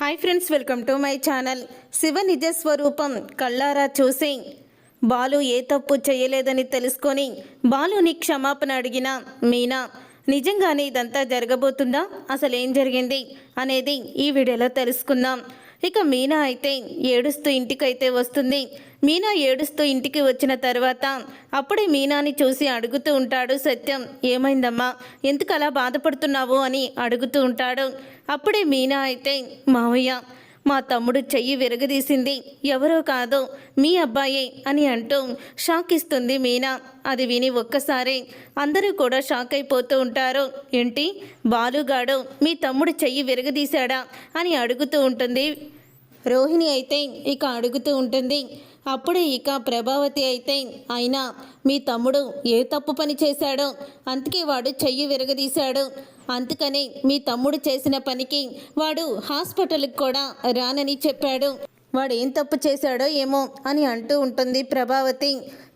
Hi friends welcome to my channel. Shiva నిజ స్వరూపం కళ్ళారా చూసి బాలు ఏ తప్పు చేయలేదని తెలుసుకొని బాలుని క్షమాపణ అడిగిన మీనా నిజంగానే ఇదంతా జరగబోతుందా? అసలు ఏం జరిగింది? అనేది ఈ వీడియోలో తెలుసుకుందాం. ఇక మీనా అయితే ఏడుస్తూ ఇంటికైతే వస్తుంది. మీనా ఏడుస్తూ ఇంటికి వచ్చిన తర్వాత అప్పుడే మీనాని చూసి అడుగుతూ ఉంటాడు సత్యం ఏమైందమ్మా? ఎందుకు అలా బాధపడుతున్నావు? అని అడుగుతూ ఉంటాడు. అప్పుడే మీనా అయితే మావయ్య మా తమ్ముడు చెయ్యి విరగదీసింది. ఎవరో కాదో మీ అబ్బాయే అని అంటూ షాక్ ఇస్తుంది మీనా. అది విని ఒక్కసారి అందరూ కూడా షాక్ అయిపోతూ ఉంటారు. ఏంటి? బాలుగాడు మీ తమ్ముడు చెయ్యి విరగదీశాడా? అని అడుగుతూ ఉంటుంది రోహిణి అయితే ఇక అడుగుతూ ఉంటుంది అప్పుడే ఇక ప్రభావతి అయితే అయినా మీ తమ్ముడు ఏ తప్పు పని చేశాడో అందుకే వాడు చెయ్యి విరగదీశాడు. అందుకని మీ తమ్ముడు చేసిన పనికి వాడు హాస్పిటల్కి కూడా రానని చెప్పాడు. వాడు ఏం తప్పు చేశాడో ఏమో అని అంటూ ఉంటుంది ప్రభావతి.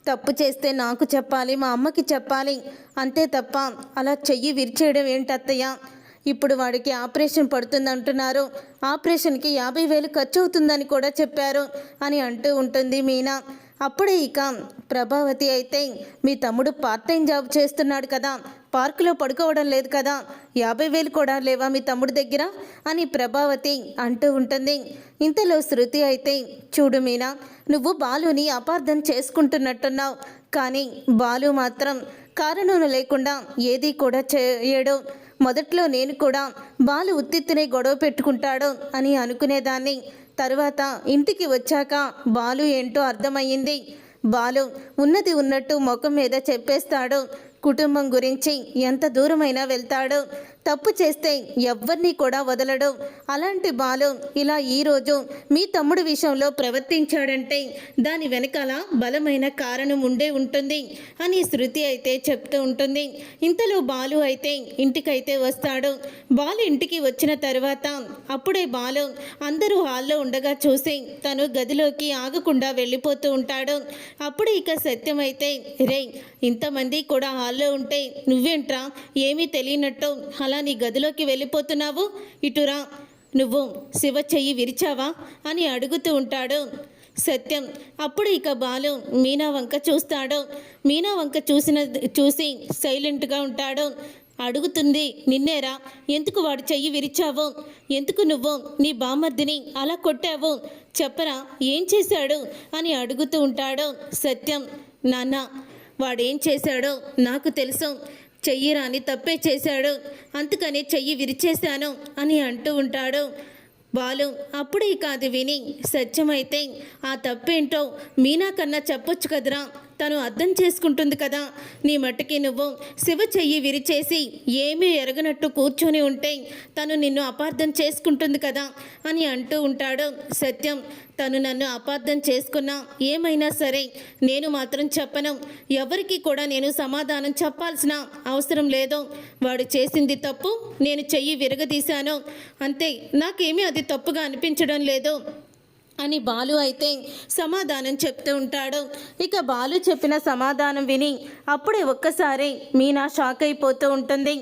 తప్పు చేస్తే నాకు చెప్పాలి మా అమ్మకి చెప్పాలి. అంతే తప్ప అలా చెయ్యి విరిచేయడం ఏంటత్తయ్య ఇప్పుడు వాడికి ఆపరేషన్ పడుతుంది అంటున్నారు. ఆపరేషన్కి యాభై వేలు ఖర్చు అవుతుందని కూడా చెప్పారు అని అంటూ ఉంటుంది మీనా. అప్పుడే ఇక ప్రభావతి అయితే మీ తమ్ముడు పార్ట్ టైం జాబ్ చేస్తున్నాడు కదా పార్కులో పడుకోవడం లేదు కదా యాభై వేలు కూడా లేవా మీ తమ్ముడి దగ్గర అని ప్రభావతి అంటూ ఉంటుంది. ఇంతలో శృతి అయితే చూడు మీనా నువ్వు బాలుని అపార్థం చేసుకుంటున్నట్టున్నావు. కానీ బాలు మాత్రం కారణం లేకుండా ఏది కూడా చేయడు. మొదట్లో నేను కూడా బాలు ఉత్తిత్తునే గొడవ పెట్టుకుంటాడు అని అనుకునేదాన్ని. తర్వాత ఇంటికి వచ్చాక బాలు ఏంటో అర్థమయ్యింది. బాలు ఉన్నది ఉన్నట్టు ముఖం మీద చెప్పేస్తాడు. కుటుంబం గురించి ఎంత దూరమైనా వెళ్తాడు. తప్పు చేస్తే ఎవ్వరినీ కూడా వదలడు. అలాంటి బాలు ఇలా ఈరోజు మీ తమ్ముడు విషయంలో ప్రవర్తించాడంటే దాని వెనకాల బలమైన కారణం ఉండే ఉంటుంది అని శృతి అయితే చెప్తూ ఉంటుంది. ఇంతలో బాలు అయితే ఇంటికైతే వస్తాడు. బాలు ఇంటికి వచ్చిన తర్వాత అప్పుడే బాలు అందరూ హాల్లో ఉండగా చూసి తను గదిలోకి ఆగకుండా వెళ్ళిపోతూ ఉంటాడు. అప్పుడు ఇక సత్యం అయితే రే ఇంతమంది కూడా హాల్లో ఉంటే నువ్వేంట్రా? ఏమీ తెలియనట్టు అలా నీ గదిలోకి వెళ్ళిపోతున్నావు? ఇటురా నువ్వు శివ చెయ్యి విరిచావా? అని అడుగుతూ ఉంటాడు. సత్యం. అప్పుడు ఇక బాలు మీనా వంక చూస్తాడు. మీనా వంక చూసిన చూసి సైలెంట్గా ఉంటాడు. అడుగుతుంది నిన్నేరా ఎందుకు వాడు చెయ్యి విరిచావు? ఎందుకు నువ్వు నీ బామర్దిని అలా కొట్టావు? చెప్పరా ఏం చేశాడు? అని అడుగుతూ ఉంటాడు. సత్యం నాన్న వాడేం చేశాడో నాకు తెలుసు. చెయ్యి రాని తప్పే చేశాడు. అందుకని చెయ్యి విరిచేశాను అని అంటూ ఉంటాడు. బాలు అప్పుడే కాదు విని సత్యమైతే ఆ తప్పేంటో మీనా కన్నా చెప్పొచ్చు కదరా? తను అర్థం చేసుకుంటుంది కదా. నీ మట్టుకి నువ్వు శివ చెయ్యి విరిచేసి ఏమీ ఎరగనట్టు కూర్చొని ఉంటే తను నిన్ను అపార్థం చేసుకుంటుంది కదా అని అంటూ ఉంటాడు. సత్యం తను నన్ను అపార్థం చేసుకున్నా ఏమైనా సరే నేను మాత్రం చెప్పను. ఎవరికి కూడా నేను సమాధానం చెప్పాల్సిన అవసరం లేదు. వాడు చేసింది తప్పు నేను చెయ్యి విరగదీశాను. అంతే నాకేమీ అది తప్పుగా అనిపించడం లేదు. అని బాలు అయితే సమాధానం చెప్తూ ఉంటాడు. ఇక బాలు చెప్పిన సమాధానం విని అప్పుడే ఒక్కసారి మీనా షాక్ అయిపోతూ ఉంటుంది.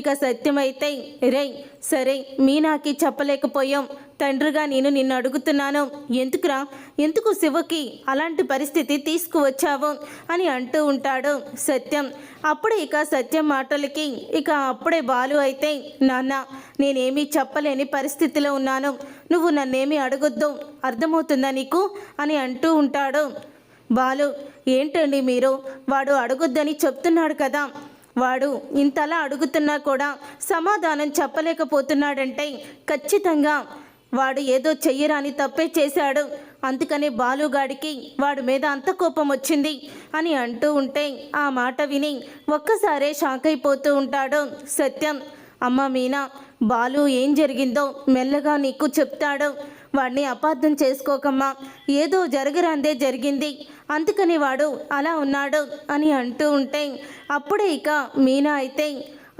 ఇక సత్యమైతే రే సరే మీనాకి చెప్పలేకపోయాం. తండ్రిగా నేను నిన్ను అడుగుతున్నాను. ఎందుకురా? ఎందుకు శివకి అలాంటి పరిస్థితి తీసుకువచ్చావు? అని అంటూ ఉంటాడు సత్యం. అప్పుడే ఇక సత్యం మాటలకి ఇక అప్పుడే బాలు అయితే నాన్న నేనేమీ చెప్పలేని పరిస్థితిలో ఉన్నాను. నువ్వు నన్నేమీ అడగొద్దు. అర్థమవుతుందా నీకు? అని అంటూ ఉంటాడు బాలు. ఏంటండి మీరు? వాడు అడగొద్దని చెప్తున్నాడు కదా. వాడు ఇంతలా అడుగుతున్నా కూడా సమాధానం చెప్పలేకపోతున్నాడంటే ఖచ్చితంగా వాడు ఏదో చెయ్యరాని తప్పే చేశాడు. అందుకనే బాలుగాడికి వాడి మీద అంత కోపం వచ్చింది అని అంటూ ఉంటే ఆ మాట విని ఒక్కసారే షాక్ అయిపోతూ ఉంటాడు సత్యం. అమ్మ మీనా బాలు ఏం జరిగిందో మెల్లగా నీకు చెప్తాడు. వాడిని అపార్థం చేసుకోకమ్మా. ఏదో జరగరాందే జరిగింది. అందుకని వాడు అలా ఉన్నాడు అని అంటూ ఉంటే అప్పుడే ఇక మీనా అయితే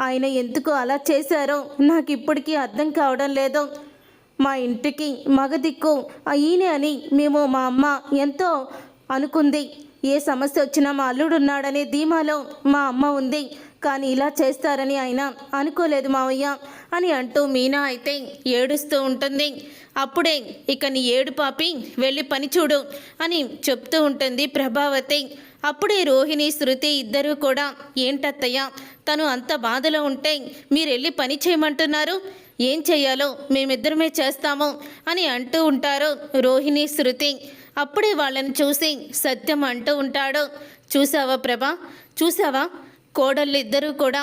ఆయన ఎందుకు అలా చేశారో నాకు ఇప్పటికీ అర్థం కావడం లేదు. మా ఇంటికి మగ దిక్కు ఈయనే అని మేము మా అమ్మ ఎంతో అనుకుంది. ఏ సమస్య వచ్చినా మా అల్లుడు ఉన్నాడనే ధీమాలో మా అమ్మ ఉంది. కానీ ఇలా చేస్తారని ఆయన అనుకోలేదు మావయ్య అని అంటూ మీనా అయితే ఏడుస్తూ ఉంటుంది. అప్పుడే ఇక నీ ఏడు పాపి వెళ్ళి పని చూడు అని చెప్తూ ఉంటుంది ప్రభావతి. అప్పుడే రోహిణి శృతి ఇద్దరూ కూడా ఏంటత్తయ్య తను అంత బాధలో ఉంటే మీరు వెళ్ళి పని చేయమంటున్నారు? ఏం చెయ్యాలో? మేమిద్దరమే చేస్తాము అని అంటూ ఉంటారు రోహిణి శృతి. అప్పుడే వాళ్ళని చూసి సత్యం అంటూ ఉంటాడు. చూసావా ప్రభా? చూసావా? కోడళ్ళిద్దరూ కూడా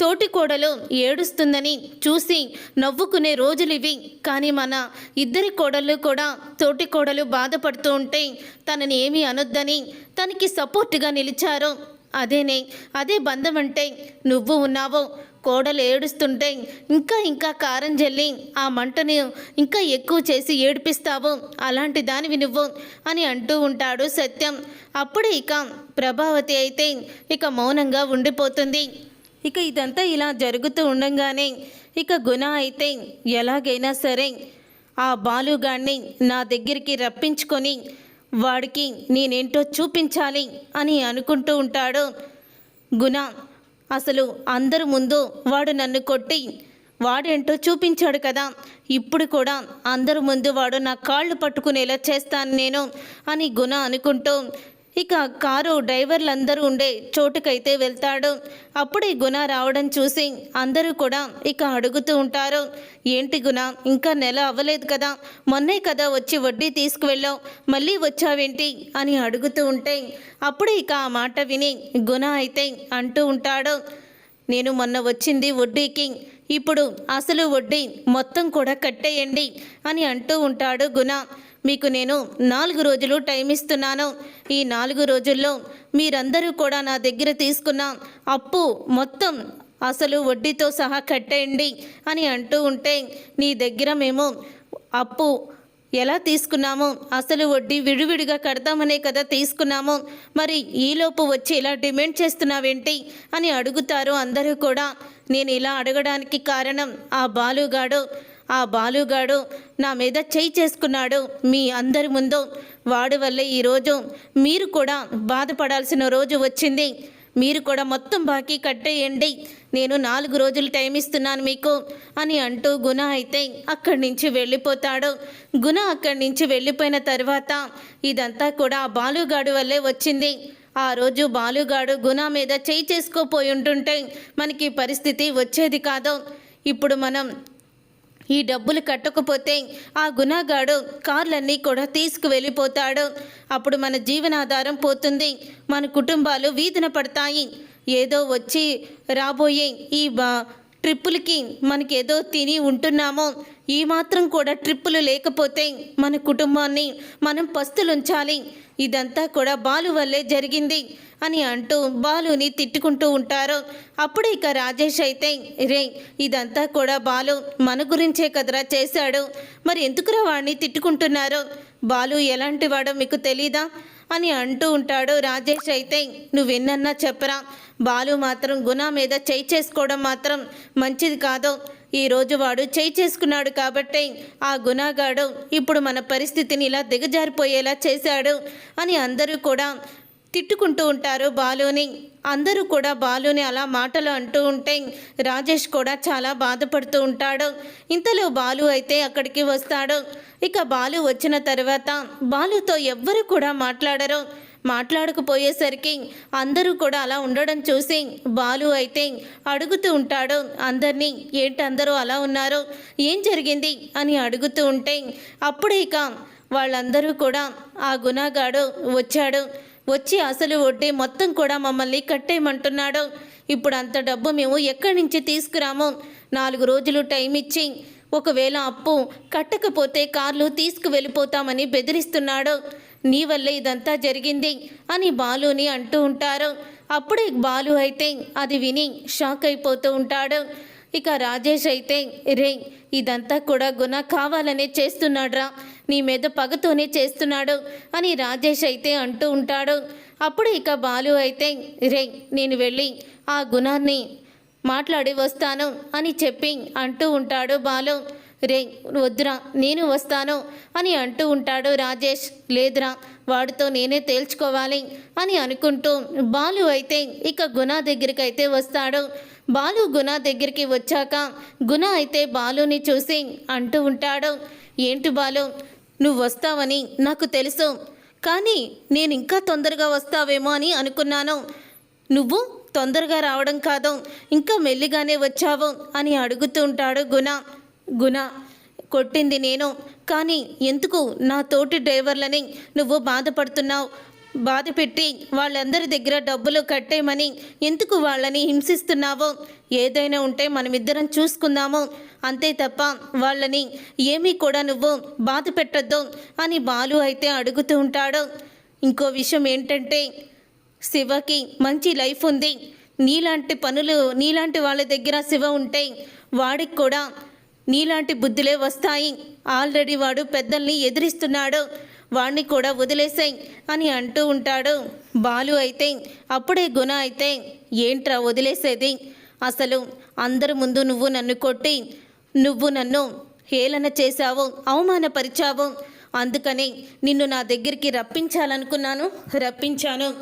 తోటి కోడలు ఏడుస్తుందని చూసి నవ్వుకునే రోజులు ఇవి కానీ మన ఇద్దరి కోడళ్ళు కూడా తోటి కోడలు బాధపడుతూ ఉంటే తనని ఏమీ అనొద్దని తనకి సపోర్ట్గా నిలిచారు. అదేనే అదే బంధం అంటే నువ్వు ఉన్నావు కోడలు ఏడుస్తుంటే ఇంకా ఇంకా కారం జల్లి ఆ మంటని ఇంకా ఎక్కువ చేసి ఏడిపిస్తావు అలాంటి దానివి నువ్వు అని అంటూ ఉంటాడు సత్యం. అప్పుడు ఇక ప్రభావతి అయితే ఇక మౌనంగా ఉండిపోతుంది. ఇక ఇదంతా ఇలా జరుగుతూ ఉండంగానే ఇక గుణ అయితే ఎలాగైనా సరే ఆ బాలుగాడిని నా దగ్గరికి రప్పించుకొని వాడికి నేనేంటో చూపించాలి అని అనుకుంటూ ఉంటాడు. గుణ అసలు అందరి ముందు వాడు నన్ను కొట్టి వాడేంటో చూపించాడు కదా. ఇప్పుడు కూడా అందరి ముందు వాడు నా కాళ్ళు పట్టుకునేలా చేస్తాను నేను అని గుణ అనుకుంటూ ఇక కారు డ్రైవర్లందరూ ఉండే చోటుకైతే వెళ్తాడు. అప్పుడే గుణ రావడం చూసి అందరూ కూడా ఇక అడుగుతూ ఉంటారు. ఏంటి గుణ ఇంకా నెల అవ్వలేదు కదా. మొన్నే కదా వచ్చి వడ్డీ తీసుకువెళ్ళావు. మళ్ళీ వచ్చావేంటి అని అడుగుతూ ఉంటే అప్పుడే ఇక ఆ మాట విని గుణ అయితే అంటూ ఉంటాడు. నేను మొన్న వచ్చింది వడ్డీకి ఇప్పుడు అసలు వడ్డీ మొత్తం కూడా కట్టేయండి అని అంటూ ఉంటాడు గుణ. మీకు నేను నాలుగు రోజులు టైం ఇస్తున్నాను. ఈ నాలుగు రోజుల్లో మీరందరూ కూడా నా దగ్గర తీసుకున్న అప్పు మొత్తం అసలు వడ్డీతో సహా కట్టేయండి అని అంటూ ఉంటే నీ దగ్గర మేము అప్పు ఎలా తీసుకున్నాము అసలు వడ్డీ విడివిడిగా కడతామనే కదా తీసుకున్నాము మరి ఈలోపు వచ్చి ఇలా డిమాండ్ చేస్తున్నావేంటి అని అడుగుతారు అందరూ కూడా. నేను ఇలా అడగడానికి కారణం ఆ బాలుగాడు. ఆ బాలుగాడు నా మీద చేయి చేసుకున్నాడు మీ అందరి ముందు. వాడి వల్లే ఈరోజు మీరు కూడా బాధపడాల్సిన రోజు వచ్చింది. మీరు కూడా మొత్తం బాకీ కట్టేయండి. నేను నాలుగు రోజులు టైం ఇస్తున్నాను మీకు అని అంటూ గుణ అయితే అక్కడి నుంచి వెళ్ళిపోతాడు. గుణ అక్కడి నుంచి వెళ్ళిపోయిన తర్వాత ఇదంతా కూడా ఆ బాలుగాడు వల్లే వచ్చింది. ఆ రోజు బాలుగాడు గుణ మీద చేయి చేసుకోపోయి ఉంటుంటే మనకి పరిస్థితి వచ్చేది కాదు. ఇప్పుడు మనం ఈ డబ్బులు కట్టకపోతే ఆ గుణగాడు కార్లన్నీ కూడా తీసుకువెళ్ళిపోతాడు. అప్పుడు మన జీవనాధారం పోతుంది. మన కుటుంబాలు వీధిన పడతాయి. ఏదో వచ్చి రాబోయే ఈ బా ట్రిప్పులకి మనకేదో తిని ఉంటున్నామో. ఈ మాత్రం కూడా ట్రిప్పులు లేకపోతే మన కుటుంబాన్ని మనం పస్తులుంచాలి. ఇదంతా కూడా బాలు వల్లే జరిగింది అని అంటూ బాలుని తిట్టుకుంటూ ఉంటారు. అప్పుడు ఇక రాజేష్ అయితే రే ఇదంతా కూడా బాలు మన గురించే కదరా చేశాడు. మరి ఎందుకురా వాడిని తిట్టుకుంటున్నారు? బాలు ఎలాంటి వాడో మీకు తెలీదా? అని అంటూ ఉంటాడు రాజేష్ అయితే నువ్వెన్నన్నా చెప్పరా? బాలు మాత్రం గుణ మీద చేయి చేసుకోవడం మాత్రం మంచిది కాదు. ఈరోజు వాడు చేయి చేసుకున్నాడు కాబట్టి ఆ గుణాగాడు ఇప్పుడు మన పరిస్థితిని ఇలా దిగజారిపోయేలా చేశాడు అని అందరూ కూడా తిట్టుకుంటూ ఉంటారు బాలుని. అందరూ కూడా బాలుని అలా మాటలు అంటూ ఉంటే రాజేష్ కూడా చాలా బాధపడుతూ ఉంటాడు. ఇంతలో బాలు అయితే అక్కడికి వస్తాడు. ఇక బాలు వచ్చిన తర్వాత బాలుతో ఎవ్వరు కూడా మాట్లాడరు. మాట్లాడకపోయేసరికి అందరూ కూడా అలా ఉండడం చూసి బాలు అయితే అడుగుతూ ఉంటాడు అందరినీ ఏంటందరూ అలా ఉన్నారు? ఏం జరిగింది? అని అడుగుతూ ఉంటే అప్పుడే ఇక వాళ్ళందరూ కూడా ఆ గుణగాడు వచ్చాడు. వచ్చి అసలు వడ్డీ మొత్తం కూడా మమ్మల్ని కట్టేయమంటున్నాడు. ఇప్పుడు అంత డబ్బు మేము ఎక్కడి నుంచి తీసుకురాము? నాలుగు రోజులు టైం ఇచ్చి ఒకవేళ అప్పు కట్టకపోతే కార్లు తీసుకువెళ్ళిపోతామని బెదిరిస్తున్నాడు. నీ వల్ల ఇదంతా జరిగింది అని బాలుని అంటూ ఉంటారు. అప్పుడే బాలు అయితే అది విని షాక్ అయిపోతూ ఉంటాడు. ఇక రాజేష్ అయితే రే ఇదంతా కూడా గుణ కావాలనే చేస్తున్నాడ్రా. నీ మీద పగతోనే చేస్తున్నాడు అని రాజేష్ అయితే అంటూ ఉంటాడు. అప్పుడు ఇక బాలు అయితే రే నేను వెళ్ళి ఆ గుణాన్ని మాట్లాడి వస్తాను అని చెప్పి అంటూ ఉంటాడు బాలు. రే వద్దురా నేను వస్తాను అని అంటూ ఉంటాడు రాజేష్. లేదురా వాడితో నేనే తేల్చుకోవాలి అని అనుకుంటూ బాలు అయితే ఇక గుణ దగ్గరికి అయితే వస్తాడు. బాలు గుణ దగ్గరికి వచ్చాక గుణ అయితే బాలుని చూసి అంటూ ఉంటాడు. ఏంటి బాలు నువ్వు వస్తావని నాకు తెలుసు కానీ నేను ఇంకా తొందరగా వస్తావేమో అని అనుకున్నాను. నువ్వు తొందరగా రావడం కాదు ఇంకా మెల్లిగానే వచ్చావు అని అడుగుతూ ఉంటాడు గుణ గుణ కొట్టింది నేను. కానీ ఎందుకు నా తోటి డ్రైవర్లని నువ్వు బాధపడుతున్నావు? బాధ పెట్టి వాళ్ళందరి దగ్గర డబ్బులు కట్టేయమని ఎందుకు వాళ్ళని హింసిస్తున్నావో? ఏదైనా ఉంటే మనమిద్దరం చూసుకుందాము. అంతే తప్ప వాళ్ళని ఏమీ కూడా నువ్వు బాధ పెట్టద్దు అని బాలు అయితే అడుగుతూ ఉంటాడు. ఇంకో విషయం ఏంటంటే శివకి మంచి లైఫ్ ఉంది. నీలాంటి పనులు నీలాంటి వాళ్ళ దగ్గర శివ ఉంటే వాడికి కూడా నీలాంటి బుద్ధులే వస్తాయి. ఆల్రెడీ వాడు పెద్దల్ని ఎదిరిస్తున్నాడు. వాణ్ణి కూడా వదిలేసాయి అని అంటూ ఉంటాడు. బాలు అయితే అప్పుడే గుణ అయితే ఏంట్రా వదిలేసేది? అసలు అందరి ముందు నువ్వు నన్ను కొట్టి నువ్వు నన్ను హేళన చేశావు అవమానపరిచావు. అందుకని నిన్ను నా దగ్గరికి రప్పించాలనుకున్నాను. రప్పించాను.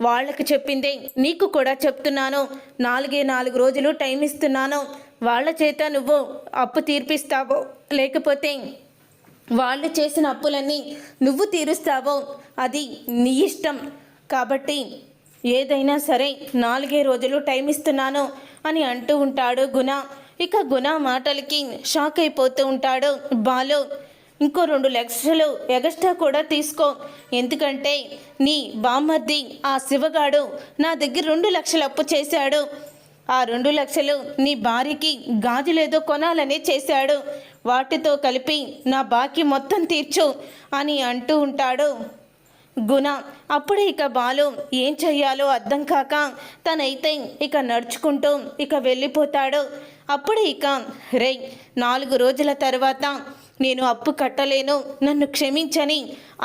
వాళ్ళకి చెప్పిందే నీకు కూడా చెప్తున్నాను. నాలుగే నాలుగు రోజులు టైం ఇస్తున్నాను. వాళ్ళ చేత నువ్వు అప్పు తీర్పిస్తావో? లేకపోతే వాళ్ళు చేసిన అప్పులన్నీ నువ్వు తీరుస్తావో? అది నీ ఇష్టం. కాబట్టి ఏదైనా సరే నాలుగే రోజులు టైం ఇస్తున్నాను అని అంటూ ఉంటాడు గుణ. ఇక గుణ మాటలకి షాక్ అయిపోతూ ఉంటాడు బాలు. ఇంకో రెండు లక్షలు ఎగస్ట్రా కూడా తీసుకో. ఎందుకంటే నీ బామ్మర్ది ఆ శివగాడు నా దగ్గర రెండు లక్షలు అప్పు చేశాడు. ఆ రెండు లక్షలు నీ భార్యకి గాజులేదో కొనాలని చేశాడు. వాటితో కలిపి నా బాకీ మొత్తం తీర్చు అని అంటూ ఉంటాడు. గుణ అప్పుడే ఇక బాలు ఏం చెయ్యాలో అర్థం కాక తనైతే ఇక నడుచుకుంటూ ఇక వెళ్ళిపోతాడు. అప్పుడే ఇక రే నాలుగు రోజుల తర్వాత నేను అప్పు కట్టలేను నన్ను క్షమించని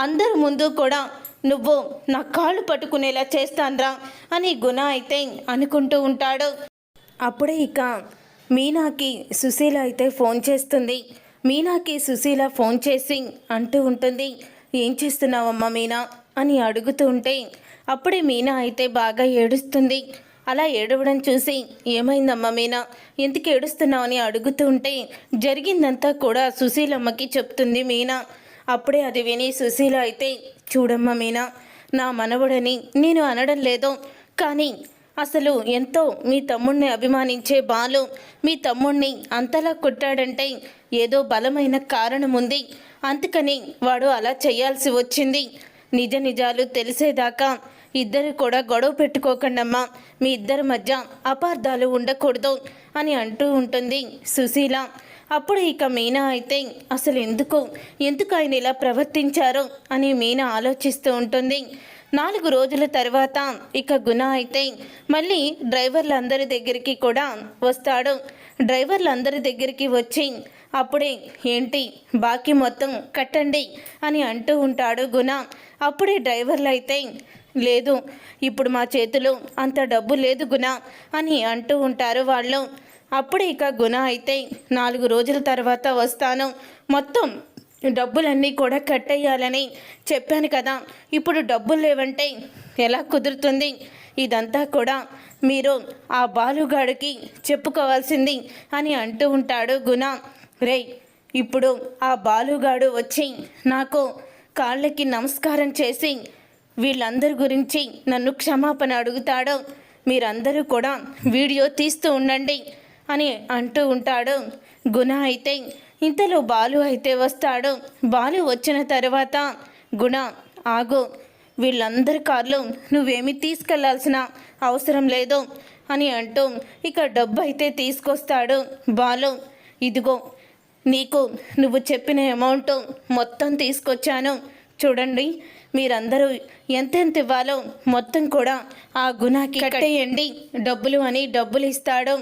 అందరి ముందు కూడా నువ్వు నా కాళ్ళు పట్టుకునేలా చేస్తాన్రా అని గుణ అయితే అనుకుంటూ ఉంటాడు. అప్పుడే ఇక మీనాకి సుశీల అయితే ఫోన్ చేస్తుంది. మీనాకి సుశీల ఫోన్ చేసి అంటూ ఉంటుంది ఏం చేస్తున్నావమ్మా మీనా? అని అడుగుతూ ఉంటే అప్పుడే మీనా అయితే బాగా ఏడుస్తుంది. అలా ఏడవడం చూసి ఏమైందమ్మా మీనా? ఎందుకు ఏడుస్తున్నావని అడుగుతూ ఉంటే జరిగిందంతా కూడా సుశీలమ్మకి చెప్తుంది మీనా. అప్పుడే అది విని సుశీల అయితే చూడమ్మా మీనా నా మనవడని నేను అనడం లేదు. కానీ అసలు ఎంతో మీ తమ్ముణ్ణి అభిమానించే బాలు మీ తమ్ముణ్ణి అంతలా కొట్టాడంటే ఏదో బలమైన కారణం ఉంది. అందుకని వాడు అలా చేయాల్సి వచ్చింది. నిజ నిజాలు తెలిసేదాకా ఇద్దరు కూడా గొడవ పెట్టుకోకండమ్మా. మీ ఇద్దరి మధ్య అపార్థాలు ఉండకూడదు అని అంటూ ఉంటుంది సుశీల. అప్పుడు ఇక మీనా అయితే అసలు ఎందుకు ఎందుకు ఆయన ఇలా ప్రవర్తించారో అని మీనా ఆలోచిస్తూ ఉంటుంది. నాలుగు రోజుల తర్వాత ఇక గుణ అయితే మళ్ళీ డ్రైవర్లందరి దగ్గరికి కూడా వస్తాడు. డ్రైవర్లందరి దగ్గరికి వచ్చి అప్పుడే ఏంటి? బాకీ మొత్తం కట్టండి అని అంటూ ఉంటాడు గుణ. అప్పుడే డ్రైవర్లు అయితే లేదు ఇప్పుడు మా చేతిలో అంత డబ్బు లేదు గుణ అని అంటూ ఉంటారు వాళ్ళు. అప్పుడే ఇక గుణ అయితే నాలుగు రోజుల తర్వాత వస్తాను. మొత్తం డబ్బులన్నీ కూడా కట్టేయాలని చెప్పాను కదా. ఇప్పుడు డబ్బులు లేవంటే ఎలా కుదురుతుంది? ఇదంతా కూడా మీరు ఆ బాలుగాడికి చెప్పుకోవాల్సింది అని అంటూ ఉంటాడు గుణ. రే ఇప్పుడు ఆ బాలుగాడు వచ్చి నాకు కాళ్ళకి నమస్కారం చేసి వీళ్ళందరి గురించి నన్ను క్షమాపణ అడుగుతాడు. మీరందరూ కూడా వీడియో తీస్తూ ఉండండి అని అంటూ ఉంటాడు. గుణ అయితే ఇంతలో బాలు అయితే వస్తాడు. బాలు వచ్చిన తర్వాత గుణ ఆగు వీళ్ళందరి కార్లు నువ్వేమి తీసుకెళ్ళాల్సిన అవసరం లేదు అని అంటూ ఇక డబ్బు అయితే తీసుకొస్తాడు బాలు. ఇదిగో నీకు నువ్వు చెప్పిన అమౌంట్ మొత్తం తీసుకొచ్చాను. చూడండి మీరందరూ ఎంతెంత ఇవ్వాలో మొత్తం కూడా ఆ గుణాకి కట్టేయండి. డబ్బులు అని డబ్బులు ఇస్తాడు.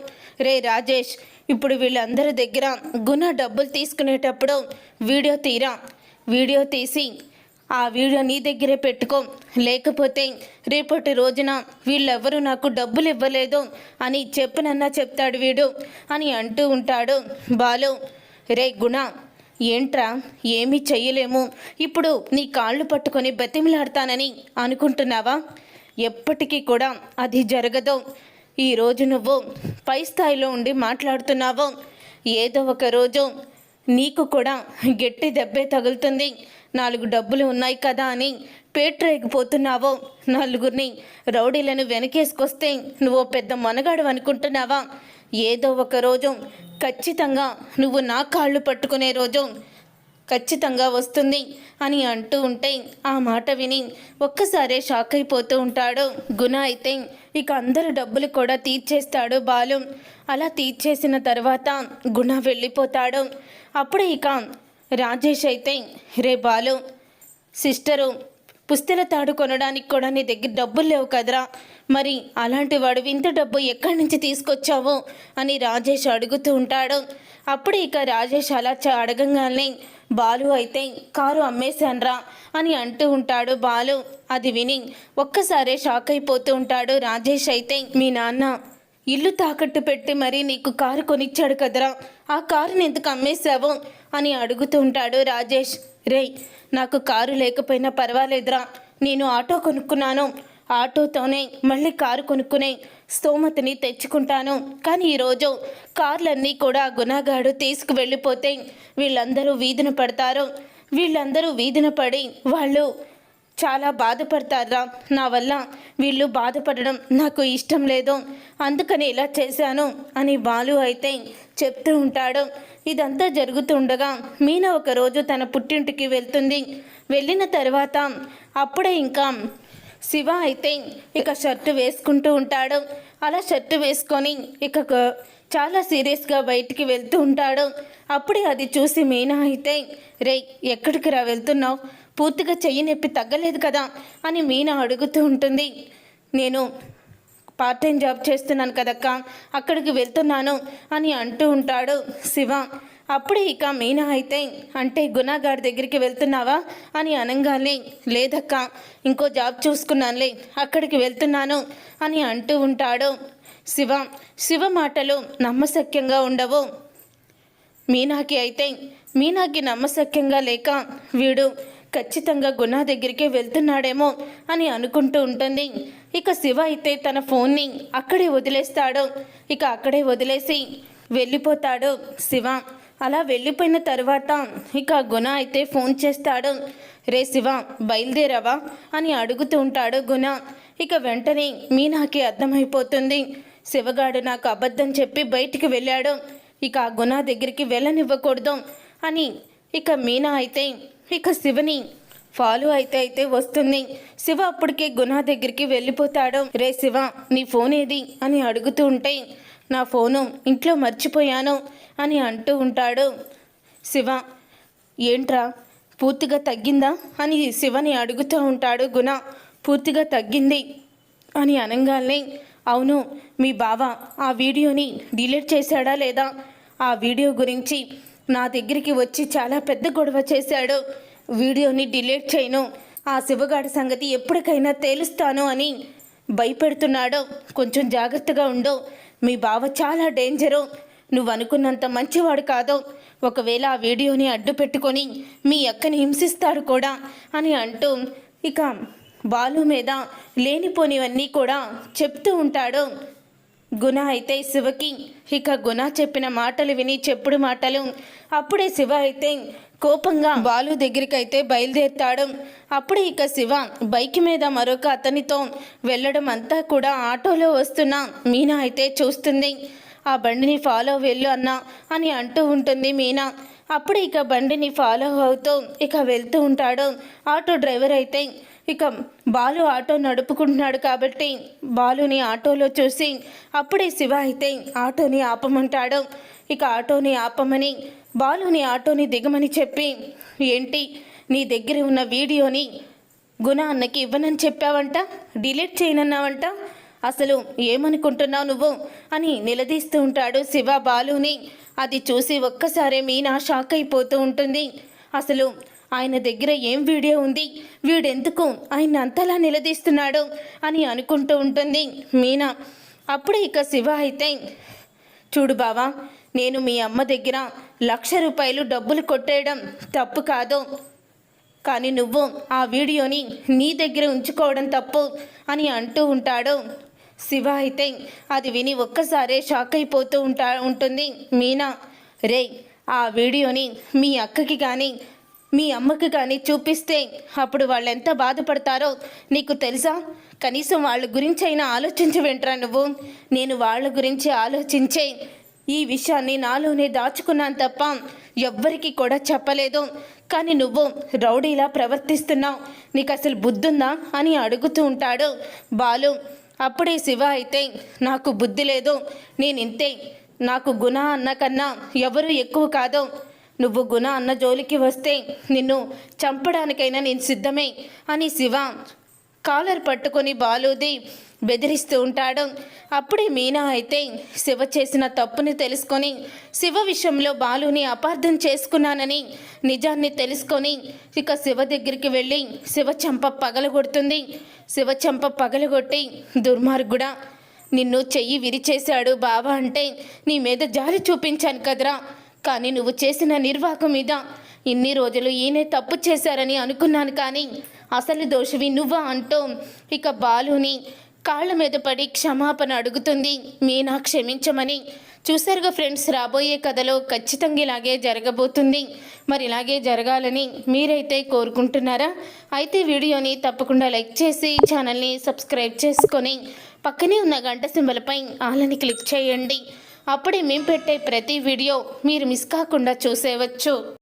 రే రాజేష్ ఇప్పుడు వీళ్ళందరి దగ్గర గుణ డబ్బులు తీసుకునేటప్పుడు వీడియో తీరా వీడియో తీసి ఆ వీడియో నీ దగ్గరే పెట్టుకో. లేకపోతే రేపటి రోజున వీళ్ళెవ్వరూ నాకు డబ్బులు ఇవ్వలేదు అని చెప్పనన్నా చెప్తాడు వీడు అని అంటూ ఉంటాడు. బాలు రే గుణ ఏంట్రా? ఏమీ చెయ్యలేము. ఇప్పుడు నీ కాళ్ళు పట్టుకొని బతిమిలాడతానని అనుకుంటున్నావా? ఎప్పటికీ కూడా అది జరగదు. ఈరోజు నువ్వు పై స్థాయిలో ఉండి మాట్లాడుతున్నావు. ఏదో ఒక రోజు నీకు కూడా గట్టి దెబ్బే తగులుతుంది. నాలుగు డబ్బులు ఉన్నాయి కదా అని పేట్రేగిపోతున్నావు. నలుగురిని రౌడీలను వెనకేసుకొస్తే నువ్వు పెద్ద మనగాడు అనుకుంటున్నావా? ఏదో ఒక రోజు ఖచ్చితంగా నువ్వు నా కాళ్ళు పట్టుకునే రోజు ఖచ్చితంగా వస్తుంది అని అంటూ ఉంటే ఆ మాట విని ఒక్కసారే షాక్ అయిపోతూ ఉంటాడు. గుణ అయితే ఇక అందరు డబ్బులు కూడా తీర్చేస్తాడు బాలు. అలా తీర్చేసిన తర్వాత గుణ వెళ్ళిపోతాడు. అప్పుడు ఇక రాజేష్ అయితే రే బాలు సిస్టరు పుస్తెల తాడు కొనడానికి కూడా నీ దగ్గర డబ్బులు లేవు కదరా. మరి అలాంటి వాడు ఇంత డబ్బు ఎక్కడి నుంచి తీసుకొచ్చావు? అని రాజేష్ అడుగుతూ ఉంటాడు. అప్పుడు ఇక రాజేష్ అలా అడగంగానే బాలు అయితే కారు అమ్మేశాన్రా అని అంటూ ఉంటాడు బాలు. అది విని ఒక్కసారే షాక్ అయిపోతూ ఉంటాడు రాజేష్ అయితే. మీ నాన్న ఇల్లు తాకట్టు పెట్టి మరీ నీకు కారు కొనిచ్చాడు కదరా ఆ కారుని ఎందుకు అమ్మేశావు అని అడుగుతూ ఉంటాడు రాజేష్. రే నాకు కారు లేకపోయినా పర్వాలేదురా నేను ఆటో కొనుక్కున్నాను. ఆటోతోనే మళ్ళీ కారు కొనుక్కునే స్తోమతని తెచ్చుకుంటాను. కానీ ఈరోజు కార్లన్నీ కూడా గుణగాడు తీసుకువెళ్ళిపోతే వీళ్ళందరూ వీధిన పడతారు. వీళ్ళందరూ వీధిన పడి వాళ్ళు చాలా బాధపడతారా? నా వల్ల వీళ్ళు బాధపడడం నాకు ఇష్టం లేదు. అందుకని ఇలా చేశాను అని బాలు అయితే చెప్తూ ఉంటాడు. ఇదంతా జరుగుతుండగా మీనా ఒకరోజు తన పుట్టింటికి వెళ్తుంది. వెళ్ళిన తర్వాత అప్పుడే ఇంకా శివ అయితే ఇక షర్టు వేసుకుంటూ ఉంటాడు. అలా షర్టు వేసుకొని ఇక చాలా సీరియస్గా బయటికి వెళ్తూ ఉంటాడు. అప్పుడే అది చూసి మీనా అయితే రే ఎక్కడికి రా వెళ్తున్నావు? పూర్తిగా చెయ్యి నొప్పి తగ్గలేదు కదా? అని మీనా అడుగుతూ ఉంటుంది. నేను పార్ట్ టైం జాబ్ చేస్తున్నాను కదక్క అక్కడికి వెళ్తున్నాను అని అంటూ ఉంటాడు శివ. అప్పుడే ఇక మీనా అయితే అంటే గుణాగాడి దగ్గరికి వెళ్తున్నావా? అని అనగానే లేదక్క ఇంకో జాబ్ చూసుకున్నానులే అక్కడికి వెళ్తున్నాను అని అంటూ ఉంటాడు. శివ శివ మాటలు నమ్మశక్యంగా ఉండవు. మీనాకి అయితే మీనాకి నమ్మశక్యంగా లేక వీడు ఖచ్చితంగా గుణా దగ్గరికే వెళ్తున్నాడేమో అని అనుకుంటూ ఉంటుంది. ఇక శివ అయితే తన ఫోన్ని అక్కడే వదిలేస్తాడు. ఇక అక్కడే వదిలేసి వెళ్ళిపోతాడు శివ. అలా వెళ్ళిపోయిన తర్వాత ఇక గుణ అయితే ఫోన్ చేస్తాడు. రే శివ బయలుదేరావా? అని అడుగుతూ ఉంటాడు గుణ. ఇక వెంటనే మీనాకి అర్థమైపోతుంది. శివగాడు నాకు అబద్ధం చెప్పి బయటికి వెళ్ళాడు. ఇక ఆ గుణ దగ్గరికి వెళ్ళనివ్వకూడదు అని ఇక మీనా అయితే ఇక శివని ఫాలో అయితే అయితే వస్తుంది. శివ అప్పటికే గుణ దగ్గరికి వెళ్ళిపోతాడు. రే శివ నీ ఫోన్ ఏది? అని అడుగుతూ ఉంటే నా ఫోను ఇంట్లో మర్చిపోయాను అని అంటూ ఉంటాడు. శివ ఏంట్రా? పూర్తిగా తగ్గిందా? అని శివని అడుగుతూ ఉంటాడు గుణ. పూర్తిగా తగ్గింది అని అనగానే అవును మీ బావ ఆ వీడియోని డిలీట్ చేశాడా లేదా? ఆ వీడియో గురించి నా దగ్గరికి వచ్చి చాలా పెద్ద గొడవ చేశాడు. వీడియోని డిలీట్ చేయను. ఆ శివగాడి సంగతి ఎప్పటికైనా తేలుస్తాను అని భయపెడుతున్నాడు. కొంచెం జాగ్రత్తగా ఉండు. మీ బావ చాలా డేంజరు. నువ్వు అనుకున్నంత మంచివాడు కాదు. ఒకవేళ ఆ వీడియోని అడ్డు పెట్టుకొని మీ అక్కని హింసిస్తాడు కూడా అని అంటూ ఇక బాలు మీద లేనిపోనివన్నీ కూడా చెప్తూ ఉంటాడు. గుణ అయితే శివకి. ఇక గుణ చెప్పిన మాటలు విని చెప్పుడు మాటలు. అప్పుడే శివ అయితే కోపంగా బాలు దగ్గరికి అయితే బయలుదేరుతాడు. అప్పుడే ఇక శివ బైక్ మీద మరొక అతనితో వెళ్ళడం అంతా కూడా ఆటోలో వస్తున్న మీనా అయితే చూస్తుంది. ఆ బండిని ఫాలో వెళ్ళు అన్నా అని అంటూ ఉంటుంది మీనా. అప్పుడు ఇక బండిని ఫాలో అవుతూ ఇక వెళ్తూ ఉంటాడు. ఆటో డ్రైవర్ అయితే ఇక బాలు ఆటో నడుపుకుంటున్నాడు కాబట్టి బాలుని ఆటోలో చూసి అప్పుడే శివ అయితే ఆటోని ఆపమంటాడు. ఇక ఆటోని ఆపమని బాలుని ఆటోని దిగమని చెప్పి ఏంటి? నీ దగ్గర ఉన్న వీడియోని గుణ అన్నకి ఇవ్వనని చెప్పావంట? డిలీట్ చేయనన్నావంట? అసలు ఏమనుకుంటున్నావు నువ్వు? అని నిలదీస్తూ ఉంటాడు శివ బాలుని. అది చూసి ఒక్కసారే మీనా షాక్ అయిపోతూ ఉంటుంది. అసలు ఆయన దగ్గర ఏం వీడియో ఉంది? వీడెందుకు ఆయన అంతలా నిలదీస్తున్నాడు అని అనుకుంటూ ఉంటుంది మీనా. అప్పుడు ఇక శివ అయితే చూడు బావా నేను మీ అమ్మ దగ్గర లక్ష రూపాయలు డబ్బులు కొట్టేయడం తప్పు కాదు. కానీ నువ్వు ఆ వీడియోని నీ దగ్గర ఉంచుకోవడం తప్పు అని అంటూ ఉంటాడు. శివ అయితే అది విని ఒక్కసారే షాక్ అయిపోతూ ఉంటా ఉంటుంది. మీనా రే ఆ వీడియోని మీ అక్కకి కానీ మీ అమ్మకి కానీ చూపిస్తే అప్పుడు వాళ్ళు ఎంత బాధపడతారో నీకు తెలుసా? కనీసం వాళ్ళ గురించి అయినా ఆలోచించి వింటరా నువ్వు. నేను వాళ్ళ గురించి ఆలోచించే ఈ విషయాన్ని నాలోనే దాచుకున్నాను తప్ప ఎవ్వరికి కూడా చెప్పలేదు. కానీ నువ్వు రౌడీలా ప్రవర్తిస్తున్నావు. నీకు అసలు బుద్ధుందా అని అడుగుతూ ఉంటాడు. బాలు అప్పుడే శివ అయితే నాకు బుద్ధి లేదు. నేను ఇంతే నాకు గుణ అన్న కన్నా ఎవరు ఎక్కువ కాదు. నువ్వు గుణ అన్న జోలికి వస్తే నిన్ను చంపడానికైనా నేను సిద్ధమే అని శివ కాలర్ పట్టుకొని బాలుది బెదిరిస్తూ ఉంటాడు. అప్పుడే మీనా అయితే శివ చేసిన తప్పుని తెలుసుకొని శివ విషయంలో బాలుని అపార్థం చేసుకున్నానని నిజాన్ని తెలుసుకొని ఇక శివ దగ్గరికి వెళ్ళి శివ చెంప పగలగొడుతుంది. శివ చెంప పగలగొట్టి దుర్మార్గుడా నిన్ను చెయ్యి విరిచేశాడు బావా అంటే నీ మీద జాలి చూపించాను కదరా. కానీ నువ్వు చేసిన నిర్వాహకం మీద ఇన్ని రోజులు ఈయనే తప్పు చేశారని అనుకున్నాను కానీ అసలు దోషవి నువ్వా అంటూ ఇక బాలుని కాళ్ళ మీద పడి క్షమాపణ అడుగుతుంది. మీనా క్షమించమని. చూసారుగా ఫ్రెండ్స్ రాబోయే కథలో ఖచ్చితంగా ఇలాగే జరగబోతుంది. మరి ఇలాగే జరగాలని మీరైతే కోరుకుంటున్నారా? అయితే వీడియోని తప్పకుండా లైక్ చేసి ఛానల్ని సబ్స్క్రైబ్ చేసుకొని పక్కనే ఉన్న గంట సింబలపై ఆలని క్లిక్ చేయండి. అప్పుడే మేము పెట్టే ప్రతి వీడియో మీరు మిస్ కాకుండా చూసేవచ్చు.